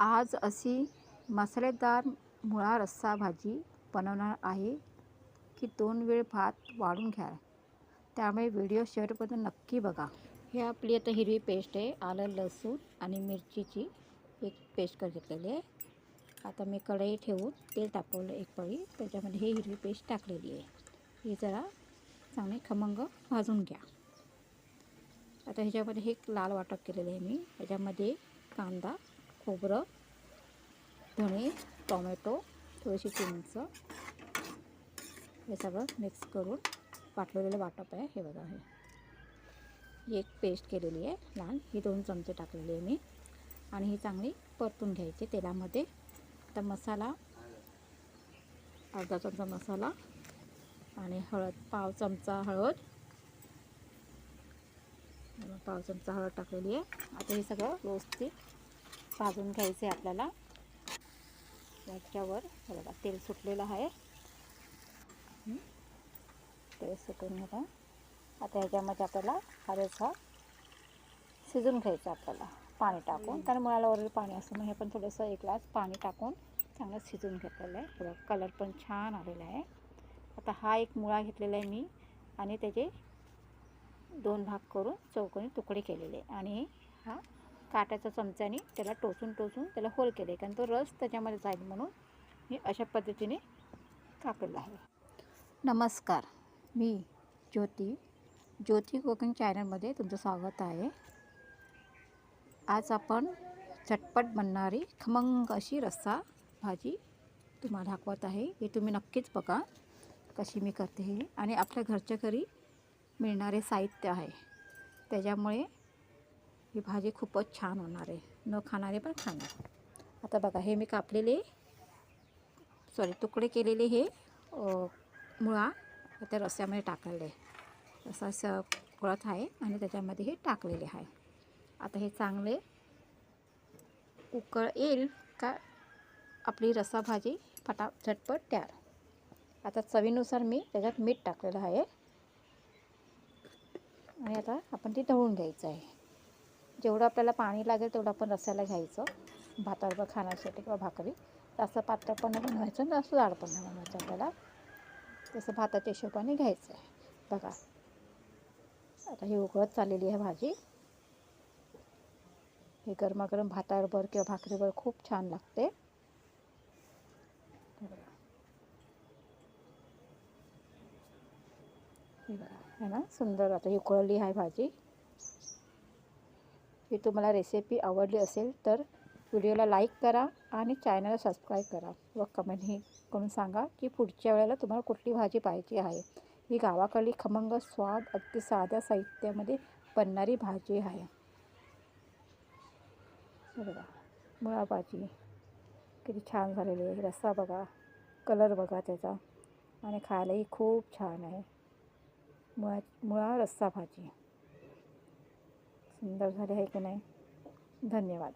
आज अशी मसालेदार मुळा रस्सा भाजी बनवणार आहे की दोन वेळ भात वाढून घ्या. त्यामुळे व्हिडिओ शेवटपर्यंत नक्की बघा. हे आपली आता हिरवी पेस्ट आहे आलं लसूण आणि मिरचीची एक पेस्ट कर घेतलेली आहे. आता मी कढई ठेवून तेल तापवलं एक पळी. त्याच्यामध्ये ही हिरवी पेस्ट टाकलेली आहे. ही जरा चांगली खमंग भाजून घ्या. आता ह्याच्यामध्ये हे लाल वाटप केलेलं आहे मी. ह्याच्यामध्ये कांदा खोबरं धणे टोमॅटो थोडीशी चिंच. हे सगळं मिक्स करून पाठवलेलं वाटप आहे. हे बघा हे. एक पेस्ट केलेली आहे लाल. ही दोन चमचे टाकलेली आहे मी. आणि ही चांगली परतून घ्यायची तेलामध्ये. आता मसाला अर्धा चमचा मसाला आणि हळद पाव चमचा हळद. पाव चमचा हळद टाकलेली आहे. आता हे सगळं व्यवस्थित भाजून घ्यायचं आहे आपल्याला. याच्यावर बघा तेल सुटलेलं आहे. तेल सुटून घेता आता ह्याच्यामध्ये आपल्याला हळदचा शिजून घ्यायचं आपल्याला पाणी टाकून. कारण मुळाला वरील पाणी असतं मग हे पण थोडंसं एक ग्लास पाणी टाकून चांगलं शिजून घेतलेलं आहे. थोडं कलर पण छान आलेला आहे. आता हा एक मुळा घेतलेला आहे मी आणि त्याचे दोन भाग करून चौकोनी तुकडे केलेले आणि हा काट्याच्या चमच्याने त्याला टोचून टोचून त्याला होल केले. कारण तो रस त्याच्यामध्ये जाईल म्हणून मी अशा पद्धतीने टाकलेला आहे. नमस्कार. मी ज्योती ज्योती कुकिंग चॅनलमध्ये तुमचं स्वागत आहे. आज आपण झटपट बनणारी खमंग अशी रस्सा भाजी तुम्हाला दाखवत आहे. हे तुम्ही नक्कीच बघा कशी मी करते हे. आणि आपल्या घरच्या घरी मिळणारे साहित्य आहे. त्याच्यामुळे ही भाजी खूपच छान होणार आहे. न खाणारे पण खाणार. आता बघा हे मी कापलेले सॉरी तुकडे केलेले हे मुळा त्या रस्स्यामध्ये टाकलेले असा असं कळत आहे आणि त्याच्यामध्ये हे टाकलेले आहे. आता हे चांगले उकळ येईल का आपली रस्सा भाजी फटा झटपट तयार. आता चवीनुसार मी त्याच्यात मीठ टाकलेलं आहे. आणि आता आपण ती ढवळून घ्यायचं आहे. जेवढं आपल्याला पाणी लागेल तेवढं आपण रस्याला घ्यायचं. भाताबरोबर खाण्यासाठी किंवा भाकरी. जास्त पातळ पण बनवायचं आणि जास्त जाड पण बनवायचं आपल्याला. तसं भाताच्या हिशोबाने घ्यायचं आहे. बघा. आता ही उकळत चाललेली आहे भाजी. हे गरमागरम भाताबरोबर किंवा भाकरीवर खूप छान लागते. हे हे बघा. है ना सुंदर आता ही उकळली आहे भाजी. ही तुम्हाला रेसिपी आवडली असेल तर व्हिडिओला लाईक करा आणि चॅनलला सबस्क्राईब करा व कमेंटही करून सांगा की पुढच्या वेळेला तुम्हाला कुठली भाजी पाहिजे आहे. ही गावाकडली खमंग स्वाद अगदी साध्या साहित्यामध्ये बनणारी भाजी आहे. बघा मुळा भाजी किती छान झालेली आहे. रस्सा बघा कलर बघा त्याचा आणि खायलाही खूप छान आहे. मुळा मुळा रस्सा भाजी. सुंदर झाले आहे की नाही? धन्यवाद.